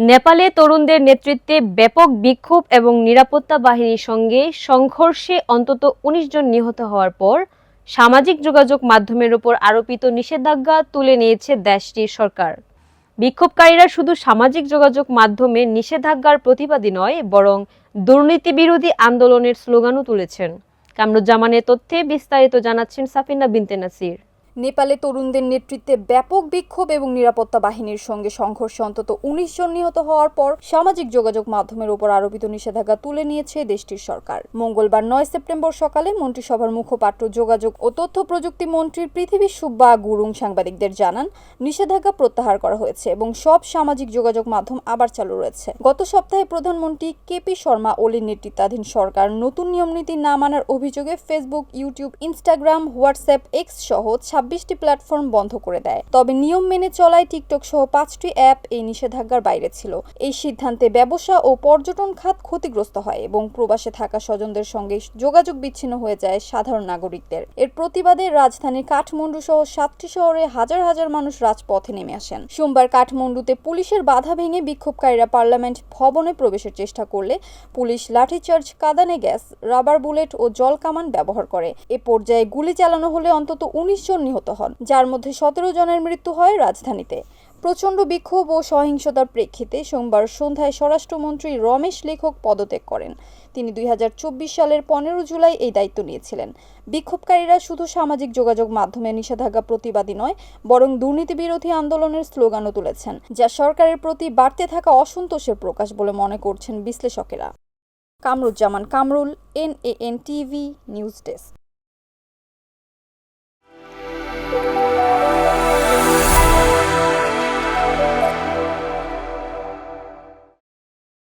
নেপালে তরুণদের নেতৃত্বে ব্যাপক বিক্ষোভ এবং নিরাপত্তা বাহিনীর সঙ্গে সংঘর্ষে অন্তত উনিশ জন নিহত হওয়ার পর সামাজিক যোগাযোগ মাধ্যমের উপর আরোপিত নিষেধাজ্ঞা তুলে নিয়েছে দেশটির সরকার। বিক্ষোভকারীরা শুধু সামাজিক যোগাযোগ মাধ্যমে নিষেধাজ্ঞার প্রতিবাদী নয়, বরং দুর্নীতি বিরোধী আন্দোলনের স্লোগানও তুলেছেন। কামরুজ্জামানের তথ্যে বিস্তারিত জানাচ্ছেন সাফিনা বিনতে নাসির। নেপালে তরুণদের নেতৃত্বে ব্যাপক বিক্ষোভ এবং নিরাপত্তা বাহিনীর সঙ্গে সংঘর্ষে অন্তত উনিশ জন নিহত হওয়ার পর সামাজিক যোগাযোগ মাধ্যমের উপর আরোপিত নিষেধাজ্ঞা তুলে নিয়েছে দেশটির সরকার। মঙ্গলবার নয় সেপ্টেম্বর সকালে মন্ত্রিসভার মুখপাত্র, যোগাযোগ ও তথ্য প্রযুক্তি মন্ত্রী পৃথিবী সুব্বা গুরুং সাংবাদিকদের জানান, নিষেধাজ্ঞা প্রত্যাহার করা হয়েছে এবং সব সামাজিক যোগাযোগ মাধ্যম আবার চালু রয়েছে। গত সপ্তাহে প্রধানমন্ত্রী কেপি শর্মা ওলির নেতৃত্বাধীন সরকার নতুন নিয়মনীতি না মানার অভিযোগে Facebook, YouTube, Instagram, WhatsApp, X সহ ছাব্বিশটি প্ল্যাটফর্ম বন্ধ করে দেয়। তবে নিয়ম মেনে চলায় টিকটক সহ পাঁচটি অ্যাপ এই নিষেধাজ্ঞার বাইরে ছিল। এই সিদ্ধান্তে ব্যবসা ও পর্যটন খাত ক্ষতিগ্রস্ত হয় এবং প্রবাসে থাকা স্বজনদের সঙ্গে যোগাযোগ বিচ্ছিন্ন হয়ে যায় সাধারণ নাগরিকদের। এর প্রতিবাদে রাজধানীর কাঠমান্ডু সহ সাতটি শহরে হাজার হাজার মানুষ রাজপথে নেমে আসেন। সোমবার কাঠমান্ডুতে পুলিশের বাধা ভেঙে বিক্ষোভকারীরা পার্লামেন্ট ভবনে প্রবেশের চেষ্টা করলে পুলিশ লাঠিচার্জ, কাদানে গ্যাস, রাবার বুলেট ও জল কামান ব্যবহার করে। এ পর্যায়ে গুলি চালানো হলে অন্তত উনিশ জন নিহত হন, যার মধ্যে সতেরো জনের মৃত্যু হয় রাজধানীতে। প্রচণ্ড বিক্ষোভ ও সহিংসতার প্রেক্ষিতে সোমবার সন্ধ্যায় স্বরাষ্ট্রমন্ত্রী রমেশ লেখক পদত্যাগ করেন। তিনি দুই সালের পনেরো জুলাই এই দায়িত্ব নিয়েছিলেন। বিক্ষোভকারীরা শুধু সামাজিক যোগাযোগ মাধ্যমে নিষেধাজ্ঞা প্রতিবাদী নয়, বরং দুর্নীতি বিরোধী আন্দোলনের স্লোগানও তুলেছেন, যা সরকারের প্রতি বাড়তে থাকা অসন্তোষের প্রকাশ বলে মনে করছেন বিশ্লেষকেরা। Kamruzzaman Kamrul N A N TV, news desk.